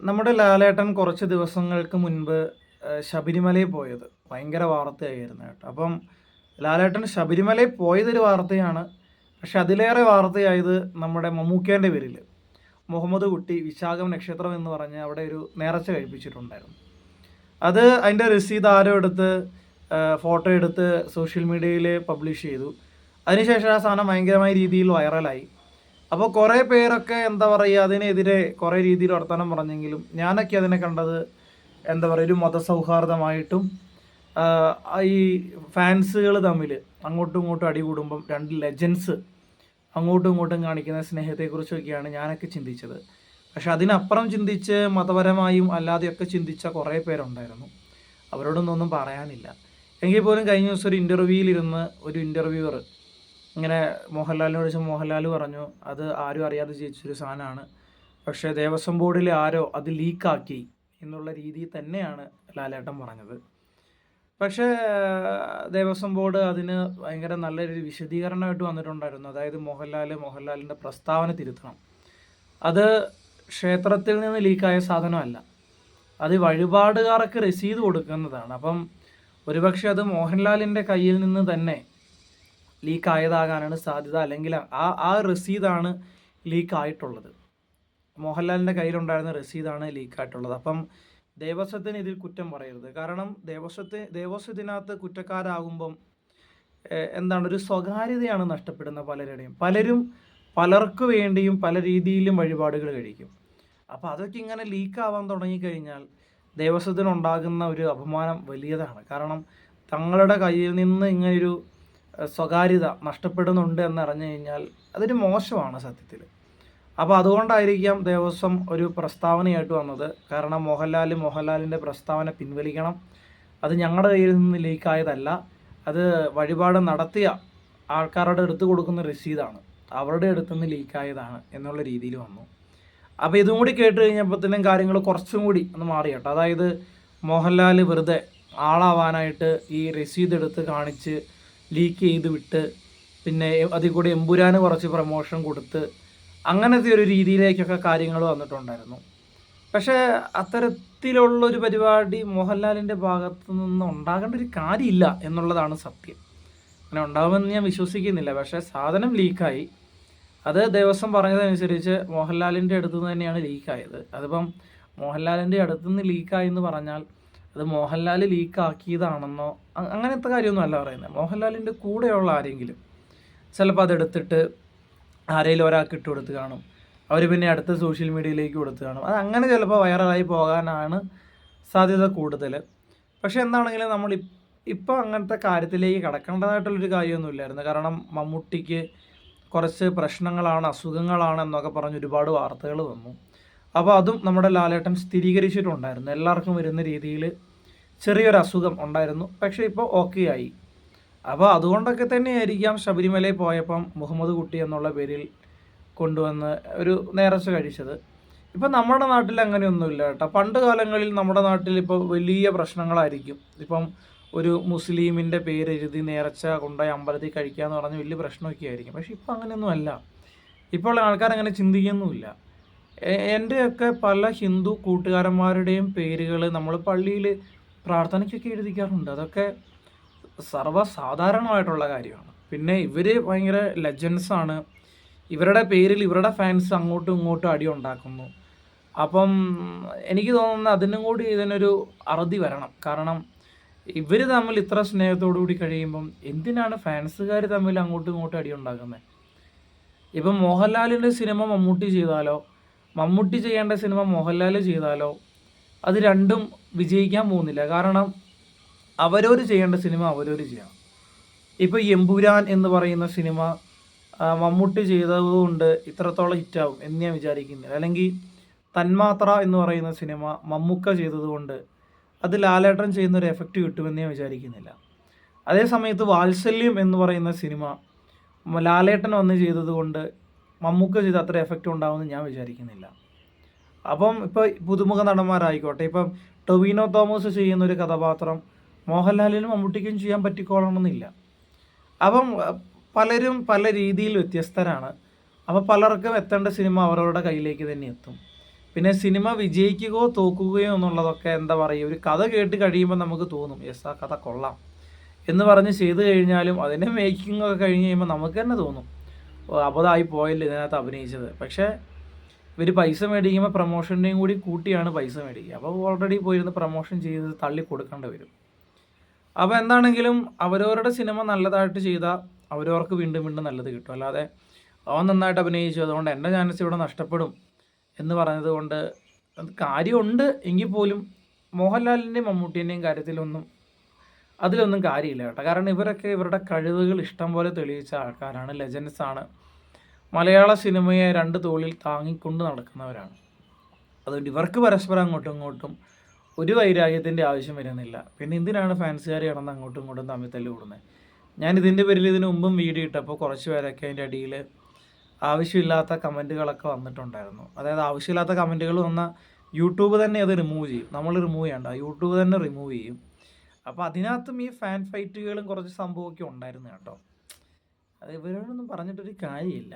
നമ്മുടെ ലാലേട്ടൻ കുറച്ച് ദിവസങ്ങൾക്ക് മുൻപ് ശബരിമലയിൽ പോയത്. ഭയങ്കര വാർത്തയായിരുന്നു കേട്ടോ. അപ്പം ലാലേട്ടൻ ശബരിമലയിൽ പോയതൊരു വാർത്തയാണ്. പക്ഷെ അതിലേറെ വാർത്തയായത് നമ്മുടെ മമ്മൂക്കേന്റെ പേരിൽ മുഹമ്മദ് കുട്ടി വിശാഖം നക്ഷത്രം എന്ന് പറഞ്ഞ് അവിടെ ഒരു നേർച്ച കഴിപ്പിച്ചിട്ടുണ്ടായിരുന്നു. അത് അതിന്റെ രസീത് ആരോ എടുത്ത് ഫോട്ടോ എടുത്ത് സോഷ്യൽ മീഡിയയിൽ പബ്ലിഷ് ചെയ്തു. അതിനുശേഷം ആ സാധനം ഭയങ്കരമായ രീതിയിൽ വൈറലായി അപ്പോൾ കുറേ പേരൊക്കെ എന്താ പറയുക അതിനെതിരെ കുറേ രീതിയിൽ വർത്തമാനം പറഞ്ഞെങ്കിലും ഞാനൊക്കെ അതിനെ കണ്ടത് എന്താ പറയുക ഒരു മതസൗഹാർദ്ദമായിട്ടും ഈ ഫാൻസുകൾ തമ്മിൽ അങ്ങോട്ടും ഇങ്ങോട്ടും അടി കൂടുമ്പം രണ്ട് ലെജൻസ് അങ്ങോട്ടും ഇങ്ങോട്ടും കാണിക്കുന്ന സ്നേഹത്തെക്കുറിച്ചൊക്കെയാണ് ഞാനൊക്കെ ചിന്തിച്ചത്. പക്ഷെ അതിനപ്പുറം ചിന്തിച്ച് മതപരമായും അല്ലാതെയൊക്കെ ചിന്തിച്ച കുറേ പേരുണ്ടായിരുന്നു. അവരോടൊന്നും ഒന്നും പറയാനില്ല. എങ്കിൽ പോലും കഴിഞ്ഞ ദിവസം ഒരു ഇന്റർവ്യൂവിലിരുന്ന് ഒരു ഇന്റർവ്യൂവർ ഇങ്ങനെ മോഹൻലാലിനോട് ചോദിച്ചാൽ മോഹൻലാൽ പറഞ്ഞു അത് ആരും അറിയാതെ ജയിച്ചൊരു സാധനമാണ്. പക്ഷേ ദേവസ്വം ബോർഡിൽ ആരോ അത് ലീക്കാക്കി എന്നുള്ള രീതിയിൽ തന്നെയാണ് ലാലേട്ടൻ പറഞ്ഞത്. പക്ഷേ ദേവസ്വം ബോർഡ് അതിന് ഭയങ്കര നല്ലൊരു വിശദീകരണമായിട്ട് വന്നിട്ടുണ്ടായിരുന്നു. അതായത് മോഹൻലാൽ മോഹൻലാലിന്റെ പ്രസ്താവന തിരുത്തണം. അത് ക്ഷേത്രത്തിൽ നിന്ന് ലീക്കായ സാധനമല്ല. അത് വഴിപാടുകാർക്ക് രസീത് കൊടുക്കുന്നതാണ്. അപ്പം ഒരുപക്ഷെ അത് മോഹൻലാലിന്റെ കയ്യിൽ നിന്ന് തന്നെ ലീക്ക് ആയതാകാനാണ് സാധ്യത അല്ലെങ്കിൽ ആ ആ രസീതാണ് ലീക്ക് ആയിട്ടുള്ളത് മോഹൻലാലിന്റെ കയ്യിലുണ്ടായിരുന്ന ലീക്ക് ആയിട്ടുള്ളത് അപ്പം ദേവസ്വത്തിന് ഇതിൽ കുറ്റം പറയരുത്. കാരണം ദേവസ്വത്തെ ദേവസ്വത്തിനകത്ത് കുറ്റക്കാരാകുമ്പം എന്താണ് ഒരു സ്വകാര്യതയാണ് നഷ്ടപ്പെടുന്ന പലരുടെയും. പലരും പലർക്കു വേണ്ടിയും പല രീതിയിലും വഴിപാടുകൾ കഴിക്കും. അപ്പോൾ അതൊക്കെ ഇങ്ങനെ ലീക്ക് ലീക്കാവാൻ തുടങ്ങിക്കഴിഞ്ഞാൽ ദേവസ്വത്തിനുണ്ടാകുന്ന ഒരു അപമാനം വലിയതാണ്. കാരണം തങ്ങളുടെ കയ്യിൽ നിന്ന് ഇങ്ങനെയൊരു സ്വകാര്യത നഷ്ടപ്പെടുന്നുണ്ട് എന്നറിഞ്ഞു കഴിഞ്ഞാൽ അതൊരു മോശമാണ് സത്യത്തിൽ. അപ്പോൾ അതുകൊണ്ടായിരിക്കാം ദേവസ്വം ഒരു പ്രസ്താവനയായിട്ട് വന്നത്. കാരണം മോഹൻലാൽ മോഹൻലാലിന്റെ പ്രസ്താവന പിൻവലിക്കണം. അത് ഞങ്ങളുടെ കയ്യിൽ നിന്ന് ലീക്കായതല്ല. അത് വഴിപാട് നടത്തിയ ആൾക്കാരുടെ എടുത്തു കൊടുക്കുന്ന രസീതാണ്. അവരുടെ അടുത്തു നിന്ന് ലീക്കായതാണ് എന്നുള്ള രീതിയിൽ വന്നു. അപ്പോൾ ഇതും കൂടി കേട്ട് കഴിഞ്ഞപ്പോഴത്തേനും കാര്യങ്ങൾ കുറച്ചും കൂടി ഒന്ന് മാറി കേട്ടോ. അതായത് മോഹൻലാൽ വെറുതെ ആളാവാനായിട്ട് ഈ രസീത് എടുത്ത് കാണിച്ച് ലീക്ക് ചെയ്ത് വിട്ട് പിന്നെ അതിൽ കൂടി എമ്പുരാന് കുറച്ച് പ്രമോഷൻ കൊടുത്ത് അങ്ങനത്തെ ഒരു രീതിയിലേക്കൊക്കെ കാര്യങ്ങൾ വന്നിട്ടുണ്ടായിരുന്നു. പക്ഷേ അത്തരത്തിലുള്ളൊരു പരിപാടി മോഹൻലാലിന്റെ ഭാഗത്തു നിന്ന് ഉണ്ടാകേണ്ട ഒരു കാര്യമില്ല എന്നുള്ളതാണ് സത്യം. അങ്ങനെ ഉണ്ടാകുമെന്ന് ഞാൻ വിശ്വസിക്കുന്നില്ല. പക്ഷേ സാധനം ലീക്കായി അത് ദേവസ്വം പറഞ്ഞതനുസരിച്ച് മോഹൻലാലിന്റെ അടുത്ത് നിന്ന് തന്നെയാണ് ലീക്കായത് അതിപ്പം മോഹൻലാലിന്റെ അടുത്തുനിന്ന് ലീക്കായി എന്ന് പറഞ്ഞാൽ അത് മോഹൻലാൽ ലീക്ക് ആക്കിയതാണെന്നോ അങ്ങനത്തെ കാര്യമൊന്നും അല്ല പറയുന്നത്. മോഹൻലാലിന്റെ കൂടെയുള്ള ആരെങ്കിലും ചിലപ്പോൾ അതെടുത്തിട്ട് ആരെങ്കിലും ഒരാൾക്ക് ഇട്ട് കൊടുത്ത് കാണും. അവർ പിന്നെ അടുത്ത സോഷ്യൽ മീഡിയയിലേക്ക് കൊടുത്ത് കാണും. അത് അങ്ങനെ ചിലപ്പോൾ വൈറലായി പോകാനാണ് സാധ്യത കൂടുതൽ പക്ഷേ എന്താണെങ്കിലും നമ്മൾ ഇപ്പോൾ അങ്ങനത്തെ കാര്യത്തിലേക്ക് കടക്കേണ്ടതായിട്ടുള്ളൊരു കാര്യമൊന്നുമില്ലായിരുന്നു. കാരണം മമ്മൂട്ടിക്ക് കുറച്ച് പ്രശ്നങ്ങളാണ് അസുഖങ്ങളാണ് എന്നൊക്കെ പറഞ്ഞ് ഒരുപാട് വാർത്തകൾ വന്നു. അപ്പോൾ അതും നമ്മുടെ ലാലേട്ടൻ സ്ഥിരീകരിച്ചിട്ടുണ്ടായിരുന്നു. എല്ലാവർക്കും വരുന്ന രീതിയിൽ ചെറിയൊരു അസുഖം ഉണ്ടായിരുന്നു. പക്ഷേ ഇപ്പോൾ ഓക്കെ ആയി. അപ്പോൾ അതുകൊണ്ടൊക്കെ തന്നെയായിരിക്കാം ശബരിമലയിൽ പോയപ്പം മുഹമ്മദ് കുട്ടി എന്നുള്ള പേരിൽ കൊണ്ടുവന്ന് ഒരു നേർച്ച കഴിച്ചത്. ഇപ്പം നമ്മുടെ നാട്ടിൽ അങ്ങനെയൊന്നുമില്ല കേട്ടോ. പണ്ട് കാലങ്ങളിൽ നമ്മുടെ നാട്ടിൽ ഇപ്പോൾ വലിയ പ്രശ്നങ്ങളായിരിക്കും. ഇപ്പം ഒരു മുസ്ലിമിന്റെ പേര് എഴുതി നേർച്ച കൊണ്ടുപോയി അമ്പലത്തിൽ കഴിക്കുക എന്ന് പറഞ്ഞ വലിയ പ്രശ്നമൊക്കെ ആയിരിക്കും. പക്ഷേ ഇപ്പോൾ അങ്ങനെയൊന്നുമല്ല ഇപ്പോൾ ആൾക്കാർ അങ്ങനെ ചിന്തിക്കുന്നുമില്ല. എന്റെയൊക്കെ പല ഹിന്ദു കൂട്ടുകാരന്മാരുടെയും പേരുകൾ നമ്മൾ പള്ളിയിൽ പ്രാർത്ഥനയ്ക്കൊക്കെ എഴുതിക്കാറുണ്ട്. അതൊക്കെ സർവസാധാരണമായിട്ടുള്ള കാര്യമാണ്. പിന്നെ ഇവർ ഭയങ്കര ലെജൻസാണ് ഇവരുടെ പേരിൽ ഇവരുടെ ഫാൻസ് അങ്ങോട്ടും ഇങ്ങോട്ടും അടി ഉണ്ടാക്കുന്നു. അപ്പം എനിക്ക് തോന്നുന്നത് അതിനും കൂടി ഇതിനൊരു അറുതി വരണം. കാരണം ഇവർ തമ്മിൽ ഇത്ര സ്നേഹത്തോടു കൂടി കഴിയുമ്പം എന്തിനാണ് ഫാൻസുകാർ തമ്മിൽ അങ്ങോട്ടും ഇങ്ങോട്ടും അടി ഉണ്ടാക്കുന്നത് ഇപ്പം മോഹൻലാലിന്റെ സിനിമ മമ്മൂട്ടി ചെയ്താലോ? മമ്മൂട്ടി ചെയ്യേണ്ട സിനിമ മോഹൻലാൽ ചെയ്താലോ? അത് രണ്ടും വിജയിക്കാൻ പോകുന്നില്ല. കാരണം അവരോട് ചെയ്യേണ്ട സിനിമ അവരോട് ചെയ്യാം ഇപ്പോൾ എമ്പുരാൻ എന്ന് പറയുന്ന സിനിമ മമ്മൂട്ടി ചെയ്തതുകൊണ്ട് ഇത്രത്തോളം ഹിറ്റാവും എന്ന് ഞാൻ വിചാരിക്കുന്നില്ല. അല്ലെങ്കിൽ തന്മാത്ര എന്ന് പറയുന്ന സിനിമ മമ്മൂക്ക ചെയ്തതുകൊണ്ട് അത് ലാലേട്ടൻ ചെയ്യുന്ന ഒരു എഫക്റ്റ് കിട്ടുമെന്ന് ഞാൻ വിചാരിക്കുന്നില്ല. അതേ സമയത്ത് വാത്സല്യം എന്ന് പറയുന്ന സിനിമ ലാലേട്ടൻ വന്ന് ചെയ്തതുകൊണ്ട് മമ്മൂക്ക ചെയ്ത അത്ര എഫക്റ്റ് ഉണ്ടാവുമെന്ന് ഞാൻ വിചാരിക്കുന്നില്ല. അപ്പം ഇപ്പോൾ പുതുമുഖ നടന്മാരായിക്കോട്ടെ ഇപ്പം ടൊവിനോ തോമസ് ചെയ്യുന്ന ഒരു കഥാപാത്രം മോഹൻലാലിനും മമ്മൂട്ടിക്കും ചെയ്യാൻ പറ്റിക്കോളണമെന്നില്ല. അപ്പം പലരും പല രീതിയിൽ വ്യത്യസ്തരാണ്. അപ്പോൾ പലർക്കും എത്തേണ്ട സിനിമ അവരവരുടെ കയ്യിലേക്ക് തന്നെ എത്തും. പിന്നെ സിനിമ വിജയിക്കുകയോ തോക്കുകയോ എന്നുള്ളതൊക്കെ എന്താ പറയുക ഒരു കഥ കേട്ട് കഴിയുമ്പോൾ നമുക്ക് തോന്നും യെസ് ആ കഥ കൊള്ളാം. എന്ന് പറഞ്ഞ് ചെയ്ത് കഴിഞ്ഞാലും അതിന്റെ മേക്കിംഗ് ഒക്കെ കഴിഞ്ഞ് കഴിയുമ്പോൾ നമുക്ക് തന്നെ തോന്നും. അബദ്ധമായി പോയല്ലോ ഇതിനകത്ത് അഭിനയിച്ചത്. പക്ഷേ ഇവർ പൈസ മേടിക്കുമ്പോൾ പ്രൊമോഷന്റെയും കൂടി കൂട്ടിയാണ് പൈസ മേടിക്കുക. അപ്പോൾ ഓൾറെഡി പോയിരുന്ന് പ്രൊമോഷൻ ചെയ്ത് തള്ളി കൊടുക്കേണ്ടി വരും. അപ്പോൾ എന്താണെങ്കിലും അവരവരുടെ സിനിമ നല്ലതായിട്ട് ചെയ്താൽ അവരവർക്ക് വീണ്ടും വീണ്ടും നല്ലത് കിട്ടും. അല്ലാതെ അവൻ നന്നായിട്ട് അഭിനയിച്ചു അതുകൊണ്ട് എന്റെ ചാൻസ് ഇവിടെ നഷ്ടപ്പെടും എന്ന് പറഞ്ഞത് കൊണ്ട് കാര്യമുണ്ട് എങ്കിൽ പോലും മോഹൻലാലിന്റെയും മമ്മൂട്ടീന്റെയും കാര്യത്തിലൊന്നും അതിലൊന്നും കാര്യമില്ല കേട്ടോ. കാരണം ഇവരൊക്കെ ഇവരുടെ കഴിവുകൾ ഇഷ്ടം പോലെ തെളിയിച്ച ആൾക്കാരാണ് ലെജൻസ് ആണ്. മലയാള സിനിമയെ രണ്ട് തോളിൽ താങ്ങിക്കൊണ്ട് നടക്കുന്നവരാണ്. അതുകൊണ്ട് ഇവർക്ക് പരസ്പരം അങ്ങോട്ടും ഇങ്ങോട്ടും ഒരു വൈരാഗ്യത്തിന്റെ ആവശ്യം വരുന്നില്ല. പിന്നെ എന്തിനാണ് ഫാൻസുകാർ കിടന്ന് അങ്ങോട്ടും ഇങ്ങോട്ടും തമ്മിൽ തല്ലി കൂടുന്നത്? ഞാൻ ഇതിന്റെ പേരിൽ ഇതിന് മുമ്പും വീഡിയോ ഇട്ടപ്പോൾ കുറച്ച് പേരൊക്കെ അതിന്റെ അടിയിൽ ആവശ്യമില്ലാത്ത കമന്റുകളൊക്കെ വന്നിട്ടുണ്ടായിരുന്നു. അതായത് ആവശ്യമില്ലാത്ത കമന്റുകൾ വന്ന യൂട്യൂബ് തന്നെ അത് റിമൂവ് ചെയ്യും. നമ്മൾ റിമൂവ് ചെയ്യണ്ട യൂട്യൂബ് തന്നെ റിമൂവ് ചെയ്യും. അപ്പോൾ അതിനകത്തും ഈ ഫാൻ ഫൈറ്റുകളും കുറച്ച് സംഭവമൊക്കെ ഉണ്ടായിരുന്നു കേട്ടോ. അത് ഇവരോടൊന്നും പറഞ്ഞിട്ടൊരു കാര്യമില്ല.